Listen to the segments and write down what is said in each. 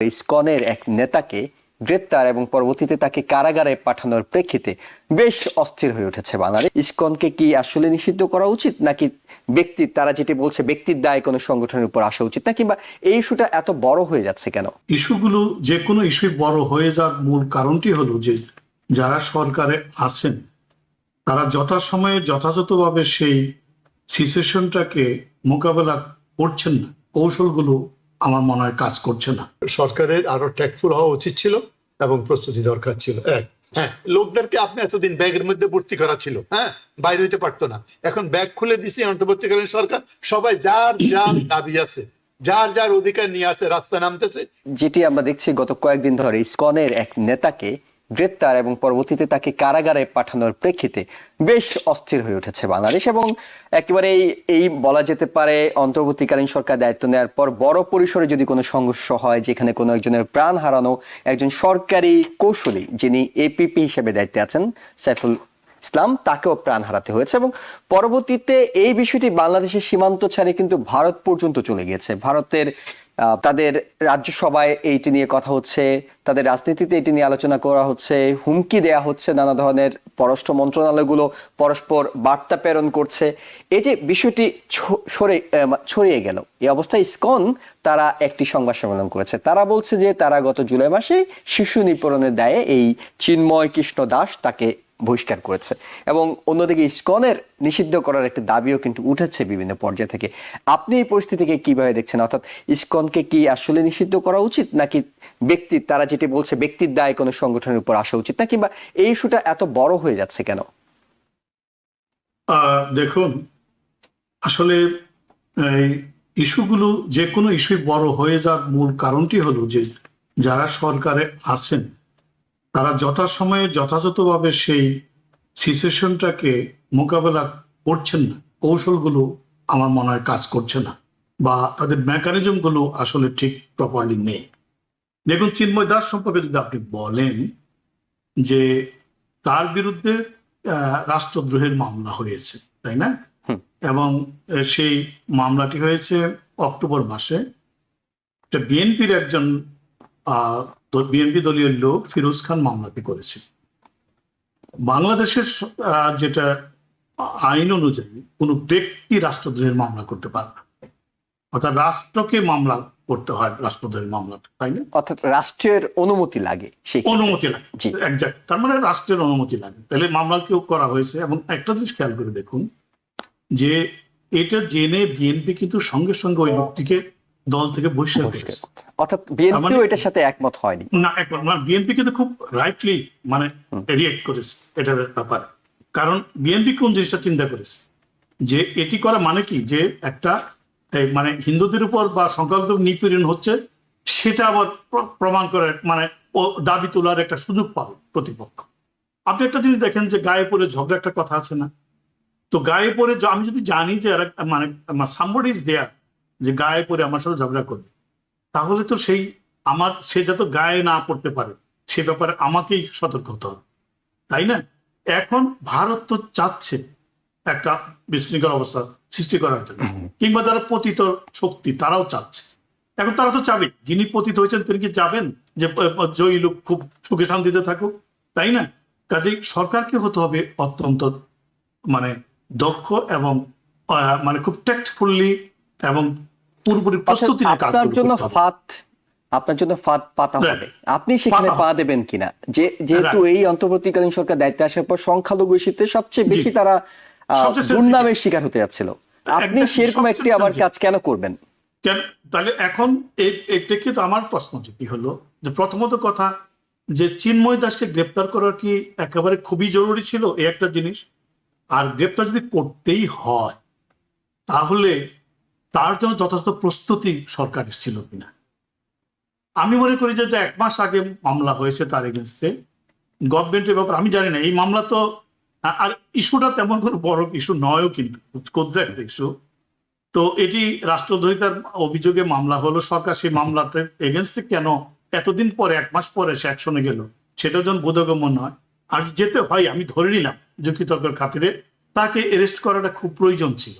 ইসকনের এক নেতাকে গ্রেপ্তার এবং পরবর্তীতে তাকে কারাগারে পাঠানোর প্রেক্ষিতে বেশ অস্থির হয়ে উঠেছে বাংলাদেশ। ইসকনকে কি আসলে নিষিদ্ধ করা উচিত, নাকি ব্যক্তি, তারা যেটি বলছে ব্যক্তির দায় কোনো সংগঠনের উপর আসা উচিত না কিংবা এই ইস্যুটা এত বড় হয়ে যাচ্ছে কেন? ইস্যুগুলো যে কোনো ইস্যুই বড় হয়ে যাওয়ার মূল কারণটি হলো যে যারা সরকারে আছেন, তারা যথাসময়ে যথাযথভাবে সেই সিচুয়েশনটাকে মোকাবেলা করছেন না। কৌশলগুলো আমার মনে হয় কাজ করছে না। সরকারের আরও ট্যাকফুল হওয়া উচিত ছিল এবং প্রস্তুতি দরকার ছিল। এক হ্যাঁ লোকদেরকে আপনি এতদিন ব্যাগের মধ্যে ভর্তি করা ছিল হ্যাঁ বাইরে হইতে পারতো না। এখন ব্যাগ খুলে দিছে অন্তর্বর্তীকালীন সরকার সবাই যার যার দাবি আছে যার যার অধিকার নিয়ে আসে রাস্তা নামতেছে। যেটি আমরা দেখছি গত কয়েকদিন ধরে ইসকনের এক নেতাকে গ্রেপ্তার এবং পরবর্তীতে তাকে কারাগারে পাঠানোর প্রেক্ষিতে বেশ অস্থির হয়ে উঠেছে বাংলাদেশ এবং একেবারে এই বলা যেতে পারে অন্তর্বর্তীকালীন সরকার দায়িত্ব নেওয়ার পর বড় পরিসরে যদি কোনো সংঘর্ষ হয়, যেখানে কোনো একজনের প্রাণ হারানো একজন সরকারি কৌশলী যিনি এপিপি হিসেবে দায়িত্বে আছেন, সাইফুল ইসলাম, তাকেও প্রাণ হারাতে হয়েছে এবং পরবর্তীতে এই বিষয়টি বাংলাদেশের সীমান্ত ছাড়িয়ে কিন্তু ভারত পর্যন্ত চলে গিয়েছে। ভারতের তাদের রাজ্যসভায় এইটি নিয়ে কথা হচ্ছে, তাদের রাজনীতিতে এটি নিয়ে আলোচনা করা হচ্ছে, হুমকি দেয়া হচ্ছে নানা ধরনের পররাষ্ট্র মন্ত্রণালয়গুলো, পরস্পর বার্তা প্রেরণ করছে। এই যে বিষয়টি ছড়িয়ে গেল, এই অবস্থায় ইসকন তারা একটি সংবাদ সম্মেলন করেছে। তারা বলছে যে তারা গত জুলাই মাসে শিশু নিপরণের দায়ে এই চিন্ময় কৃষ্ণ দাস তাকে বহিষ্কার করেছে। এবং অন্যদিকে ইস্কনের নিষিদ্ধ করার একটা দাবিও কিন্তু উঠেছে বিভিন্ন পর্যায় থেকে। আপনি এই পরিস্থিতিকে কীভাবে দেখছেন? অর্থাৎ ইস্কনকে কি আসলে নিষিদ্ধ করা উচিত? নাকি ব্যক্তি, তারা যেটি বলছে, ব্যক্তির দায় কোনো সংগঠনের উপর আসা উচিত? না কিংবা এই ইস্যুটা এত বড় হয়ে যাচ্ছে কেন? দেখুন, আসলে, এই ইস্যুগুলো যে কোনো ইস্যুই বড় হয়ে যাওয়ার মূল কারণটি হলো যে, যারা সরকারে আছেন তারা যথাসময়ে যথাযথভাবে সেই সিচুয়েশনটাকে মোকাবেলা করছেন না। কৌশলগুলো আমার মনে হয় কাজ করছে না বা তাদের মেকানিজমগুলো আসলে ঠিক প্রপারলি নেই। দেখুন চিন্ময় দাস সম্পর্কে যদি আপনি বলেন যে তার বিরুদ্ধে রাষ্ট্রদ্রোহের মামলা হয়েছে তাই না? এবং সেই মামলাটি হয়েছে অক্টোবর মাসে। বিএনপির একজন বিএনপি দলীয় লোক ফিরোজ খান মামলাটি করেছে। বাংলাদেশের যেটা আইন অনুযায়ী কোনো ব্যক্তি রাষ্ট্রদ্রোহের মামলা করতে পারে না। অর্থাৎ রাষ্ট্রকে মামলা করতে হয় রাষ্ট্রদ্রোহের মামলাটা তাই না? অর্থাৎ রাষ্ট্রের অনুমতি লাগে অনুমতি লাগে। একজাক্ট তার মানে রাষ্ট্রের অনুমতি লাগে। তাহলে মামলা কেউ করা হয়েছে। এবং একটা জিনিস খেয়াল করে দেখুন যে এটা জেনে বিএনপি কিন্তু সঙ্গে সঙ্গে ওই লোকটিকে দল থেকে বহিষ্কার করেছে অর্থাৎ বিএনপিও মানে- এটার সাথে একমত হয়নি। না একবার মানে বিএনপি কিন্তু খুব রাইটলি মানে রিয়েক্ট করেছে এটার ব্যাপারে। কারণ বিএনপি কোন জিনিসটা চিন্তা করেছে? যে এটি করা মানে কি? যে একটা মানে হিন্দুদের উপর বা সংখ্যালঘু নিপীড়ন হচ্ছে সেটা আবার প্রমাণ করে মানে ও দাবি তোলার একটা সুযোগ পাবে প্রতিপক্ষ। আপনি একটা জিনিস দেখেন যে গায়ে পড়ে ঝগড়া একটা কথা আছে না? তো গায়ে পড়ে আমি যদি জানি যে মানে সামবডি ইজ দেয়ার যে গায়ে পরে আমার সাথে ঝগড়া করবে। তাহলে তো সেই আমার সে যাতে গায়ে না পড়তে পারে সে ব্যাপারে আমাকেই সতর্ক হতে হবে। তাই না? এখন ভারত তো চাচ্ছে একটা বিশৃঙ্খল অবস্থা সৃষ্টি করার জন্য। কিংবা যারা পতিত শক্তি তারাও চাচ্ছে। এখন তারা তো চাবে যিনি পতিত হয়েছেন তিনি কি যাবেন যে জয়ী লোক খুব সুখে শান্তিতে থাকুক? তাই না? কাজেই সরকারকে হতে হবে অত্যন্ত মানে দক্ষ এবং মানে খুব টেক্টফুল্লি এবং পুরোপুরি প্রস্তুতি আপনার জন্য। ফাঁদ আপনার জন্য ফাঁদ পাতা হবে। আপনি সেখানে পা দেবেন কিনা? যে যেহেতু এই অন্তর্বর্তীকালীন সরকার দায়িত্বে আসার পর সংখ্যালঘু ইস্যুতে সবচেয়ে বেশি তারা। দুর্নামের শিকার হতে যাচ্ছিল। আপনি সেরকম একটি আবার কাজ কেন করবেন? তাহলে এখন এই এই প্রেক্ষিতে আমার প্রশ্ন যেটি হলো যে প্রথমত কথা যে চিন্ময় দাসকে গ্রেপ্তার করার কি একেবারে খুবই জরুরি ছিল? এই একটা জিনিস। আর গ্রেপ্তার যদি করতেই হয় তাহলে তার জন্য যথাযথ প্রস্তুতি সরকারের ছিল কিনা? আমি মনে করি যে এক মাস আগে মামলা হয়েছে তার এগেনস্টে গভর্নমেন্টের ব্যাপার আমি জানি না, এই মামলা তো, আর ইস্যুটা তেমন কোনো বড় ইস্যু নয়ও কিন্তু, ক্ষুদ্র একটা ইস্যু। তো এটি রাষ্ট্রদ্রোহিতার অভিযোগে মামলা হলো, সরকার সেই মামলাটার এগেনস্টে কেন এতদিন পরে, এক মাস পরে সে অ্যাকশনে গেল? সেটা যেন বোধগম্য নয়। আর যেতে হয়, আমি ধরে নিলাম যুক্তিতর্কের খাতিরে, তাকে অ্যারেস্ট করাটা খুব প্রয়োজন ছিল।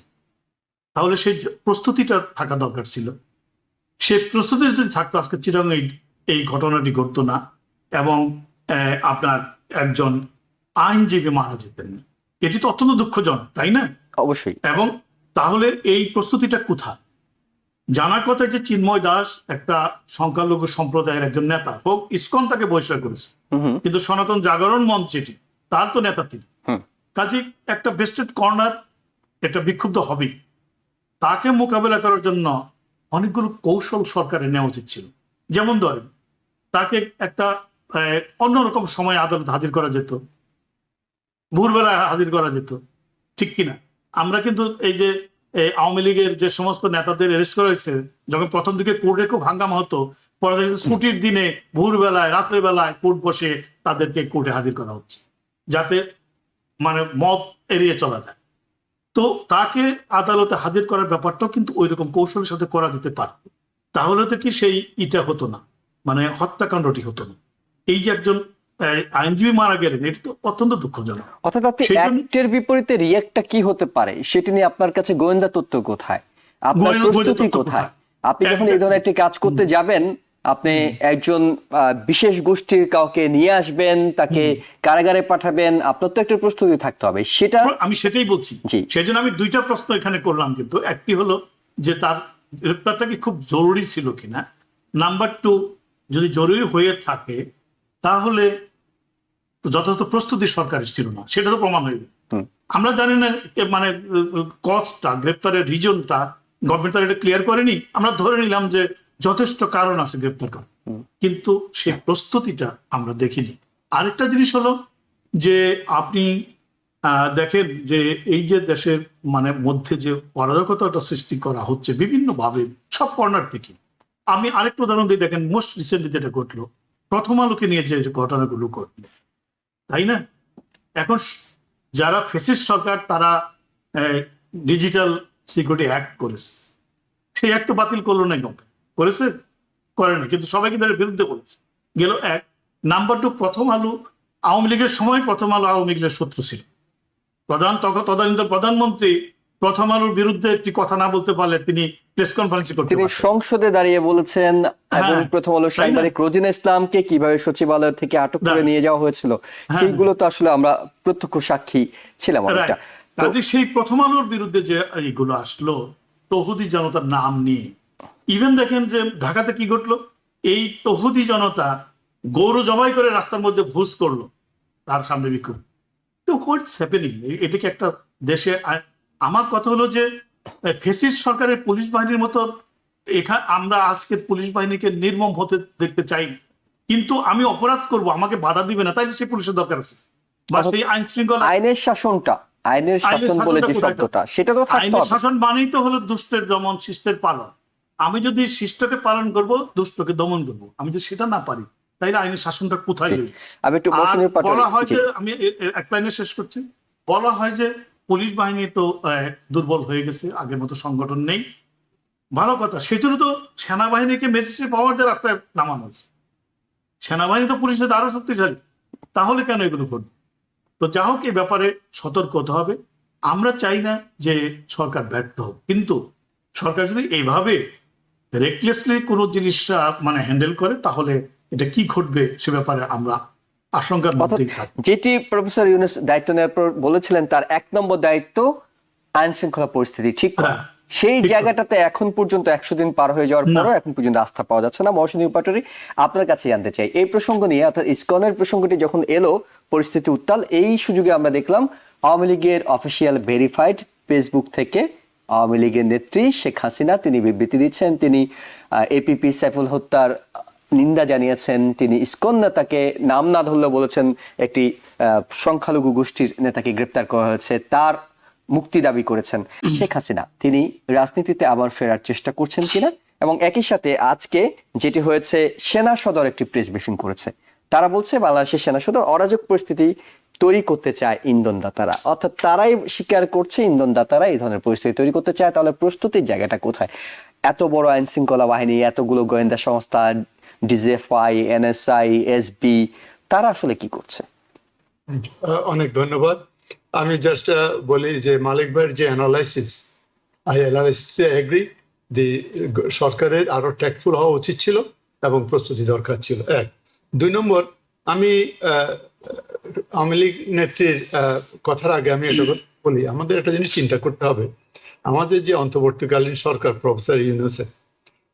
তাহলে সেই প্রস্তুতিটা থাকা দরকার ছিল। সে প্রস্তুতি যদি থাকতো আজকে চিরঙ্গ এই ঘটনাটি ঘটতো না এবং আপনার একজন আইনজীবী মারা যেতেন। এটি তো অত্যন্ত দুঃখজনক তাই না? অবশ্যই। এবং তাহলে এই প্রস্তুতিটা কোথায়? জানার কথা যে চিন্ময় দাস একটা সংখ্যালঘু সম্প্রদায়ের একজন নেতা হোক ইসকন তাকে বহিষ্কার করেছে। কিন্তু সনাতন জাগরণ মঞ্চ যেটি তার তো নেতা তিনি। কাজে একটা বেস্টেড কর্নার একটা বিক্ষুব্ধ হবেই। তাকে মোকাবেলা করার জন্য অনেকগুলো কৌশল সরকারের নেওয়া উচিত ছিল। যেমন ধরেন, তাকে একটা অন্যরকম সময় আদালত হাজির করা যেত। ভোরবেলায় হাজির করা যেত। ঠিক কিনা? আমরা কিন্তু এই যে আওয়ামী লীগের যে সমস্ত নেতাদের অ্যারেস্ট করা হয়েছে, যখন প্রথম দিকে কোর্টে খুব হাঙ্গামা হতো, পরে ছুটির দিনে ভোরবেলায় রাত্রে বেলায় কোর্ট বসে তাদেরকে কোর্টে হাজির করা হচ্ছে, যাতে মানে মত এড়িয়ে চলা যায়। তো তাকে আদালতে হাজির করার ব্যাপারটাও কিন্তু ওই রকম কৌশলের সাথে করা যেতে পারত তাহলে তো কি সেই ইটা হতো না? মানে হত্যাকাণ্ডটি হতো না। এই যে একজন আইনজীবী মারা গেলেন এটি তো অত্যন্ত দুঃখজনক। অর্থাৎ আপনি অ্যাক্টের বিপরীতে রিয়াক্টটা কি হতে পারে? সেটি নিয়ে আপনার কাছে গোয়েন্দা তথ্য কোথায়? আপনার প্রস্তুতি কোথায়? কোথায়? আপনি যখন এই ধরনের একটি কাজ করতে যাবেন আপনি একজন বিশেষ গোষ্ঠীর কাউকে নিয়ে আসবেন তাকে কারাগারে পাঠাবেন আপনার তো একটা প্রস্তুতি থাকতে হবে। সেটা আমি সেটাই বলছি। জি। সেই জন্য আমি দুইটা প্রশ্ন এখানে করলাম কিন্তু। একটি হলো যে তার গ্রেপ্তারটা কি খুব জরুরি ছিল কিনা? নাম্বার টু যদি জরুরি হয়ে থাকে তাহলে যথাযথ প্রস্তুতি সরকারের ছিল না। সেটা তো প্রমাণ হয়ে আমরা জানি না মানে কজটা গ্রেপ্তারের রিজনটা গভর্নমেন্ট তার এটা ক্লিয়ার করেনি। আমরা ধরে নিলাম যে যথেষ্ট কারণ আছে গ্রেপ্তার করার। কিন্তু সেই প্রস্তুতিটা আমরা দেখিনি। আরেকটা জিনিস হলো যে আপনি দেখেন যে এই যে দেশের মানে মধ্যে যে অরাজকতাটা সৃষ্টি করা হচ্ছে বিভিন্ন ভাবে সব কর্নার থেকে আমি আরেকটা উদাহরণ দিয়ে দেখেন মোস্ট রিসেন্টলি যেটা ঘটলো প্রথম আলোকে নিয়ে যে ঘটনাগুলো ঘটলো তাই না? এখন যারা ফেসিস সরকার তারা ডিজিটাল সিকিউরিটি অ্যাক্ট করেছে। সেই অ্যাক্ট বাতিল করল না কেন করেছে করে না কিন্তু সবাই কিন্তু বিরুদ্ধে বলেছে গেল এক। নাম্বার টু প্রথম আলো আওয়ামী লীগের সময় প্রথম আলো আওয়ামী লীগের শত্রু ছিল। প্রধান তদানীন্তন প্রধানমন্ত্রী প্রথম আলোর বিরুদ্ধে একটি কথা না বলতে পারলে তিনি প্রেস কনফারেন্স করতে তিনি সংসদে দাঁড়িয়ে বলেছেন এবং হ্যাঁ, প্রথম আলো সাংবাদিক রোজিনা ইসলামকে কীভাবে সচিবালয় থেকে আটক করে নিয়ে যাওয়া হয়েছিল হ্যাঁ। সেইগুলো তো আসলে আমরা প্রত্যক্ষ সাক্ষী ছিলাম অনেকটা। কাজে সেই প্রথম আলোর বিরুদ্ধে যে এইগুলো আসলো তহুদি জনতার নাম নিয়ে ইভেন দেখেন যে ঢাকাতে কি ঘটলো? এই তহুদি জনতা গৌর জমাই করে রাস্তার মধ্যে ভুজ করল তার সামনে বিক্ষোভ। তো হোয়াটস হ্যাপেনিং এটাকে একটা দেশে আমার কথা হলো যে ফেসিস সরকারের পুলিশ বাহিনীর মতো এখানে আমরা আজকে পুলিশ বাহিনীকে নির্মম হতে দেখতে চাই। কিন্তু আমি অপরাধ করব আমাকে বাধা দিবে না তাই সেই পুলিশের দরকার আছে। বা সেই আইন শৃঙ্খলা আইনের শাসনটা আইনের শাসন বলে যে শব্দটা সেটা তো থাকতে আইনের হবে। শাসন মানেই তো হলো দুষ্টের দমন শিষ্টের পালন। আমি যদি শিষ্টকে পালন করব দুষ্টকে দমন করব। আমি যদি সেটা না পারি তাইলে আইনের শাসনটা কোথায় রইল? আমি একটু বলা হয় যে আমি এ- এ- এক লাইনে শেষ করছি। বলা হয় যে পুলিশ বাহিনী তো দুর্বল হয়ে গেছে আগের মতো সংগঠন নেই। ভালো কথা সেজন্য তো সেনাবাহিনীকে পাওয়ার দিয়ে রাস্তায় নামানো হয়েছে। সেনাবাহিনী তো পুলিশের আরও শক্তিশালী। তাহলে কেন এগুলো করবে? তো যা হোক এই ব্যাপারে সতর্ক হতে হবে। আমরা চাই না যে সরকার ব্যর্থ হোক। কিন্তু সরকার যদি এইভাবে রেকলেসলি কোনো জিনিস মানে হ্যান্ডেল করে তাহলে এটা কি ঘটবে সে ব্যাপারে আমরা আশঙ্কার মধ্যেই থাকি। যেটি প্রফেসর ইউনুস দায়িত্ব নেওয়ার পর বলেছিলেন তার এক নম্বর দায়িত্ব আইন শৃঙ্খলা পরিস্থিতি ঠিক করা হ্যাঁ, সেই জায়গাটাতে এখন পর্যন্ত একশো দিন পার হয়ে যাওয়ার। পরও এখন পর্যন্ত আস্থা পাওয়া যাচ্ছে না। মৌসুমী পাটোয়ারি আপনার কাছে জানতে চাই। এই প্রসঙ্গ নিয়ে অর্থাৎ ইসকনের প্রসঙ্গটি যখন এলো পরিস্থিতি উত্তাল। এই সুযোগে আমরা দেখলাম আওয়ামী লীগের অফিসিয়াল ভেরিফাইড ফেসবুক থেকে আওয়ামী লীগের নেত্রী শেখ হাসিনা, তিনি বিবৃতি দিচ্ছেন, তিনি এপিপি সাইফুল হত্যার নিন্দা জানিয়েছেন, তিনি ইসকন নেতাকে নাম না ধরলেও বলেছেন, একটি সংখ্যালঘু গোষ্ঠীর নেতাকে গ্রেপ্তার করা হয়েছে, তার মুক্তি দাবি করেছেন শেখ হাসিনা। তিনি রাজনীতিতে আবার ফেরার চেষ্টা করছেন কিনা? এবং একই সাথে আজকে যেটি হয়েছে, সেনা সদর একটি প্রেস ব্রিফিং করেছে। তারা বলছে, বাংলাদেশের সেনা সদর অরাজক পরিস্থিতি তৈরি করতে চায় ইন্ধনদাতারা। অর্থাৎ তারাই স্বীকার করছে ইন্ধনদাতারা এই ধরনের পরিস্থিতি তৈরি করতে চায়। তাহলে প্রস্তুতির জায়গাটা কোথায়? এত বড় আইন শৃঙ্খলা বাহিনী, এতগুলো গোয়েন্দা সংস্থা ডিজিএফআই এনএসআই, এসবি, তারা আসলে কি করছে? অনেক ধন্যবাদ। আমি জাস্ট বলি যে মালিক ভাইয়ের যে analysis I analysis agree the সরকারের আরও ট্যাক্টফুল হওয়া উচিত ছিল এবং প্রস্তুতি দরকার ছিল। এক। দুই নম্বর, আমি আওয়ামী লীগ নেত্রীর কথার আগে আমি কথা বলি। আমাদের একটা জিনিস চিন্তা করতে হবে। আমাদের যে অন্তর্বর্তীকালীন সরকার, প্রফেসর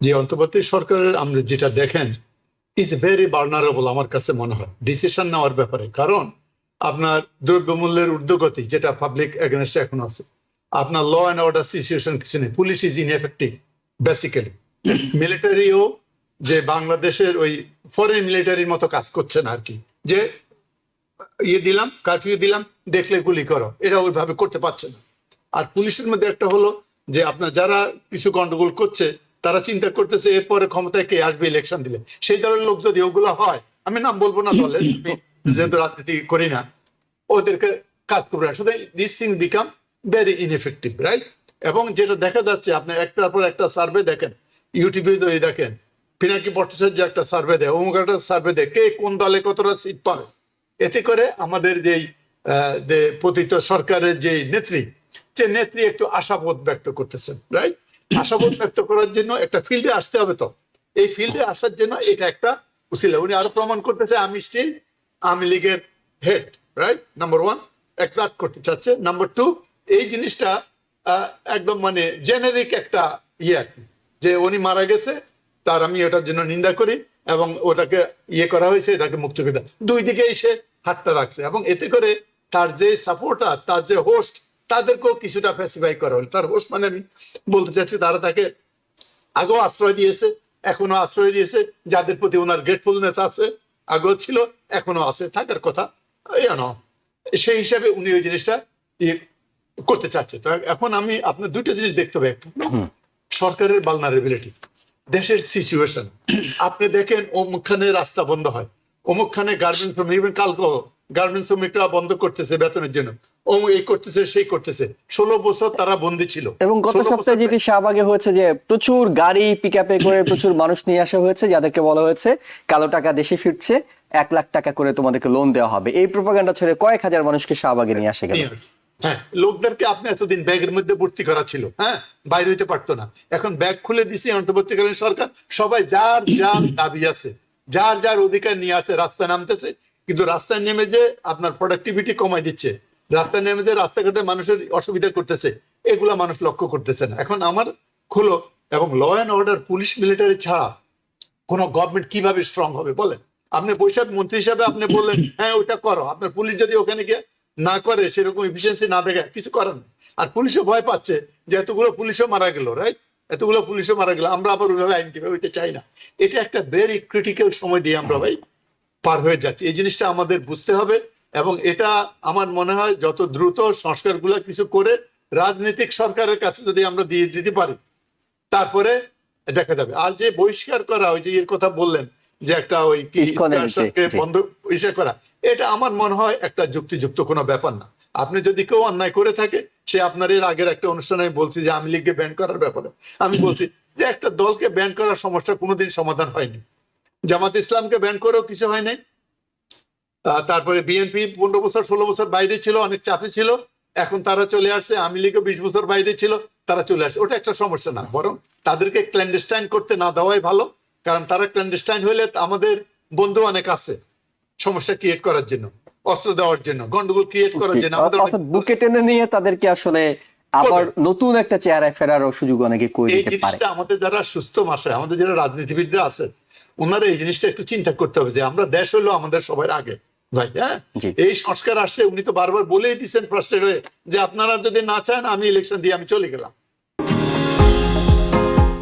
যে অন্তর্বর্তী সরকারের যেটা দেখেন ইজ ভেরি বার্নারেবল আমার কাছে মনে হয়। ডিসিশন নেওয়ার ব্যাপারে। কারণ আপনার দ্রব্যমূল্যের ঊর্ধ্বগতি, যেটা পাবলিক এগেনস্টে এখন আছে। আপনার ল অ্যান্ড অর্ডার সিচুয়েশন কিছু নেই। পুলিশ ইজ ইনএফেক্টিভ বেসিক্যালি মিলিটারিও যে বাংলাদেশের ওই ফরেন মিলিটারির মতো কাজ করছে না আর কি। যে ইয়ে দিলাম কারফিউ দিলাম দেখলে গুলি করো। এটা ওইভাবে করতে পারছে না। আর পুলিশের মধ্যে একটা হলো যে আপনার যারা কিছু গন্ডগোল করছে তারা চিন্তা করতেছে এরপরে ক্ষমতায় কে আসবে ইলেকশন দিলে? সেই দলের লোক যদি ওগুলো হয় আমি নাম বলব না দলের যেহেতু রাজনীতি করি না ওদেরকে কাজ করবে না। সুতরাং this thing become very ineffective right এবং যেটা দেখা যাচ্ছে আপনি একটার পর একটা সার্ভে দেখেন ইউটিউবে যদি দেখেন পিনাকি ভট্টাচার্য একটা সার্ভে দেয় অমুক একটা সার্ভে দেয় কে কোন দলে কতটা সিট পাবে? এতে করে আমাদের যেই যে পতিত সরকারের যে নেত্রী যে নেত্রী একটু আশাবোধ ব্যক্ত করতেছেন রাইট আশাবোধ ব্যক্ত করার জন্য একটা ফিল্ডে আসতে হবে তো। এই ফিল্ডে আসার জন্য এটা একটা উচিলা উনি আরও প্রমাণ করতেছে, আমি স্টিল আওয়ামী লীগের head right number one exact করতে চাচ্ছে। নাম্বার টু এই জিনিসটা একদম মানে জেনারিক একটা ইয়ে। যে উনি মারা গেছে, তার আমি ওটার জন্য নিন্দা করি। এবং ওটাকে ইয়ে করা হয়েছে এটাকে মুক্ত করে দুই দিকে এসে হাতটা রাখছে এবং এতে করে তার যে সাপোর্টার তার যে হোস্ট তাদেরকেও কিছুটা ফ্যাসিফাই করা হলো। তার হোস্ট মানে আমি বলতে চাচ্ছি তারা তাকে আগেও আশ্রয় দিয়েছে এখনও আশ্রয় দিয়েছে যাদের প্রতি ওনার গ্রেটফুলনেস আছে আগেও ছিল এখনও আছে থাকার কথা সেই হিসাবে উনি ওই জিনিসটা ইয়ে করতে চাচ্ছে। তো এখন আমি আপনার দুইটা জিনিস দেখতে হবে। একটা সরকারের বালনারেবিলিটি দেশের সিচুয়েশন আপনি দেখেন অমুকখানে রাস্তা বন্ধ হয়। অমুকখানে গার্মেন্টস শ্রমিক even কালকে গার্মেন্টস শ্রমিকরা বন্ধ করতেছে বেতনের জন্য। অমুক এই করতেছে সেই করতেছে। ষোলো বছর তারা বন্দী ছিল। এবং গত 16 সপ্তাহে যেটি শাহবাগে হয়েছে যে প্রচুর গাড়ি পিক করে প্রচুর মানুষ নিয়ে আসা হয়েছে যাদেরকে বলা হয়েছে কালো টাকা দেশে ফিরছে এক লাখ টাকা করে তোমাদেরকে লোন দেওয়া হবে। এই প্রপাগান্ডা ছেড়ে কয়েক হাজার মানুষকে শাহবাগে নিয়ে আসে গেল। হ্যাঁ লোকদেরকে আপনি এতদিন ব্যাগের মধ্যে ভর্তি করা ছিল হ্যাঁ বাইরে হইতে পারতো না। এখন ব্যাগ খুলে দিছে অন্তর্বর্তীকালীন সরকার, সবাই যার যার দাবি আছে, যার যার অধিকার নিয়ে আসে, রাস্তায় নামতেছে, কিন্তু রাস্তায় নেমে যে আপনার প্রোডাক্টিভিটি কমাই দিচ্ছে, রাস্তায় নেমে যে রাস্তাঘাটে মানুষের অসুবিধা করতেছে, এগুলা মানুষ লক্ষ্য করতেছে না। এখন আমার খুলো, এবং law and order police military ছাড়া কোন গভর্নমেন্ট কীভাবে স্ট্রং হবে, বলেন? আপনি বৈশাখ মন্ত্রী হিসাবে আপনি বললেন হ্যাঁ ওইটা করো। আপনার পুলিশ যদি ওখানে গিয়ে না করে, সেরকম এফিসিয়েন্সি না দেখে কিছু করেন। না। আর পুলিশও ভয় পাচ্ছে যে এতগুলো পুলিশও মারা গেল রাইট এতগুলো পুলিশও মারা গেল, আমরা আবার ওইভাবে আইন হইতে চাই না। এটা একটা ভেরি ক্রিটিক্যাল সময় দিয়ে আমরা ভাই পার হয়ে যাচ্ছি। এই জিনিসটা আমাদের বুঝতে হবে এবং এটা আমার মনে হয় যত দ্রুত সংস্কারগুলো কিছু করে রাজনৈতিক সরকারের কাছে যদি আমরা দিয়ে দিতে পারি, তারপরে দেখা যাবে। আর যে বহিষ্কার করা ওই যে এর কথা বললেন যে একটা ওই কি। বন্ধ ইসে করা এটা আমার মনে হয় একটা যুক্তিযুক্ত কোনো ব্যাপার না। আপনি যদি কেউ অন্যায় করে থাকে সে আপনার এর আগের একটা অনুষ্ঠানে আমি বলছি যে আমি লীগকে ব্যান করার ব্যাপারে। আমি বলছি যে একটা দলকে ব্যান করার সমস্যা কোনোদিন সমাধান হয়নি। জামাত ইসলামকে ব্যান করেও কিছু হয় নাই তারপরে বিএনপি পনেরো বছর ষোলো বছর বাইরে ছিল অনেক চাপে ছিল। এখন তারা চলে আসছে আমি লীগও বিশ বছর বাইরে ছিল তারা চলে আসছে। ওটা একটা সমস্যা না বরং তাদেরকে ক্ল্যান্ডেস্টাইন করতে না দেওয়াই ভালো। কারণ তারা ক্ল্যান্ডেস্টাইন হইলে আমাদের বন্ধু অনেক আছে। সমস্যা ক্রিয়েট করার জন্য অস্ত্র দেওয়ার জন্য গন্ডগোল ক্রিয়েট করার জন্য আমাদের বুকে টেনে নিয়ে তাদেরকে আসলে আবার নতুন একটা চেহারায় ফেরারও সুযোগ অনেকে করে এই দিতে পারে। জিনিসটা আমাদের যারা সুস্থ মাসে আমাদের যারা রাজনীতিবিদরা আছে ওনারা এই জিনিসটা একটু চিন্তা করতে হবে যে আমরা দেশ হলো আমাদের সবার আগে ভাই হ্যাঁ? এই সংস্কার আসছে উনি তো বারবার বলেই দিচ্ছেন ফার্স্টেড হয়ে যে আপনারা যদি না চান আমি ইলেকশন দিয়ে আমি চলে গেলাম।